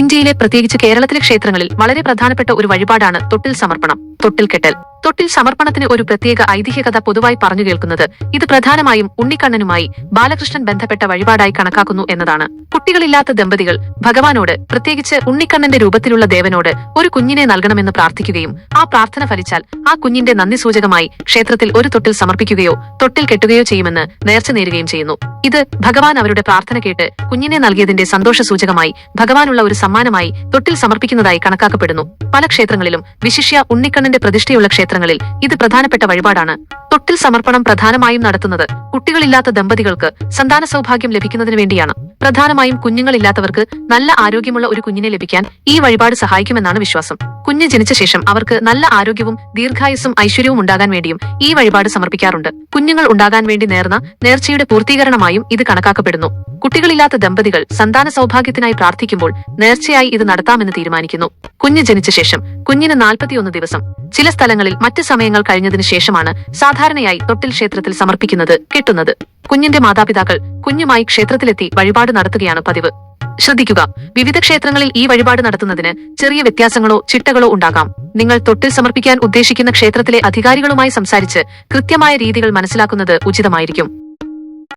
ഇന്ത്യയിലെ പ്രത്യേകിച്ച് കേരളത്തിലെ ക്ഷേത്രങ്ങളിൽ വളരെ പ്രധാനപ്പെട്ട ഒരു വഴിപാടാണ് തൊട്ടിൽ സമർപ്പണം തൊട്ടിൽ കെട്ടൽ. തൊട്ടിൽ സമർപ്പണത്തിന് ഒരു പ്രത്യേക ഐതിഹ്യകഥ പൊതുവായി പറഞ്ഞു കേൾക്കുന്നത് ഇത് പ്രധാനമായും ഉണ്ണിക്കണ്ണനുമായി ബാലകൃഷ്ണൻ ബന്ധപ്പെട്ട വഴിപാടായി കണക്കാക്കുന്നു എന്നതാണ്. കുട്ടികളില്ലാത്ത ദമ്പതികൾ ഭഗവാനോട് പ്രത്യേകിച്ച് ഉണ്ണിക്കണ്ണന്റെ രൂപത്തിലുള്ള ദേവനോട് ഒരു കുഞ്ഞിനെ നൽകണമെന്ന് പ്രാർത്ഥിക്കുകയും ആ പ്രാർത്ഥന ഫലിച്ചാൽ ആ കുഞ്ഞിന്റെ നന്ദി സൂചകമായി ക്ഷേത്രത്തിൽ ഒരു തൊട്ടിൽ സമർപ്പിക്കുകയോ തൊട്ടിൽ കെട്ടുകയോ ചെയ്യുമെന്ന് നേർച്ച നേരുകയും ചെയ്യുന്നു. ഇത് ഭഗവാൻ അവരുടെ പ്രാർത്ഥന കേട്ട് കുഞ്ഞിനെ നൽകിയതിന്റെ സന്തോഷ സൂചകമായി ഭഗവാനുള്ള ഒരു സമ്മാനമായി തൊട്ടിൽ സമർപ്പിക്കുന്നതായി കണക്കാക്കപ്പെടുന്നു. പല ക്ഷേത്രങ്ങളിലും വിശിഷ്യ ഉണ്ണിക്കണ്ണന്റെ പ്രതിഷ്ഠയുള്ള ക്ഷേത്രങ്ങളിൽ ഇത് പ്രധാനപ്പെട്ട വഴിപാടാണ്. തൊട്ടിൽ സമർപ്പണം പ്രധാനമായും നടത്തുന്നത് കുട്ടികളില്ലാത്ത ദമ്പതികൾക്ക് സന്താന സൗഭാഗ്യം ലഭിക്കുന്നതിന് വേണ്ടിയാണ്. പ്രധാനമായും കുഞ്ഞുങ്ങളില്ലാത്തവർക്ക് നല്ല ആരോഗ്യമുള്ള ഒരു കുഞ്ഞിനെ ലഭിക്കാൻ ഈ വഴിപാട് സഹായിക്കുമെന്നാണ് വിശ്വാസം. കുഞ്ഞ് ജനിച്ച ശേഷം അവർക്ക് നല്ല ആരോഗ്യവും ദീർഘായുസ്സും ഐശ്വര്യവും ഉണ്ടാകാൻ വേണ്ടിയും ഈ വഴിപാട് സമർപ്പിക്കാറുണ്ട്. കുഞ്ഞുങ്ങൾ ഉണ്ടാകാൻ വേണ്ടി നേർന്ന നേർച്ചയുടെ പൂർത്തീകരണമായും ഇത് കണക്കാക്കപ്പെടുന്നു. കുട്ടികളില്ലാത്ത ദമ്പതികൾ സന്താന സൗഭാഗ്യത്തിനായി പ്രാർത്ഥിക്കുമ്പോൾ നേർച്ചയായി ഇത് നടത്താമെന്ന് തീരുമാനിക്കുന്നു. കുഞ്ഞ് ജനിച്ച ശേഷം കുഞ്ഞിന് നാൽപ്പത്തിയൊന്ന് ദിവസം. ചില സ്ഥലങ്ങളിൽ മറ്റ് സമയങ്ങൾ കഴിഞ്ഞതിന് ശേഷമാണ് സാധാരണയായി തൊട്ടിൽ ക്ഷേത്രത്തിൽ സമർപ്പിക്കുന്നത് കെട്ടുന്നത്. കുഞ്ഞിന്റെ മാതാപിതാക്കൾ കുഞ്ഞുമായി ക്ഷേത്രത്തിലെത്തി വഴിപാട് നടത്തുകയാണ് പതിവ്. ശ്രദ്ധിക്കുക. വിവിധ ക്ഷേത്രങ്ങളിൽ ഈ വഴിപാട് നടത്തുന്നതിന് ചെറിയ വ്യത്യാസങ്ങളോ ചിട്ടകളോ ഉണ്ടാകാം. നിങ്ങൾ തൊട്ടിൽ സമർപ്പിക്കാൻ ഉദ്ദേശിക്കുന്ന ക്ഷേത്രത്തിലെ അധികാരികളുമായി സംസാരിച്ച് കൃത്യമായ രീതികൾ മനസ്സിലാക്കുന്നത് ഉചിതമായിരിക്കും.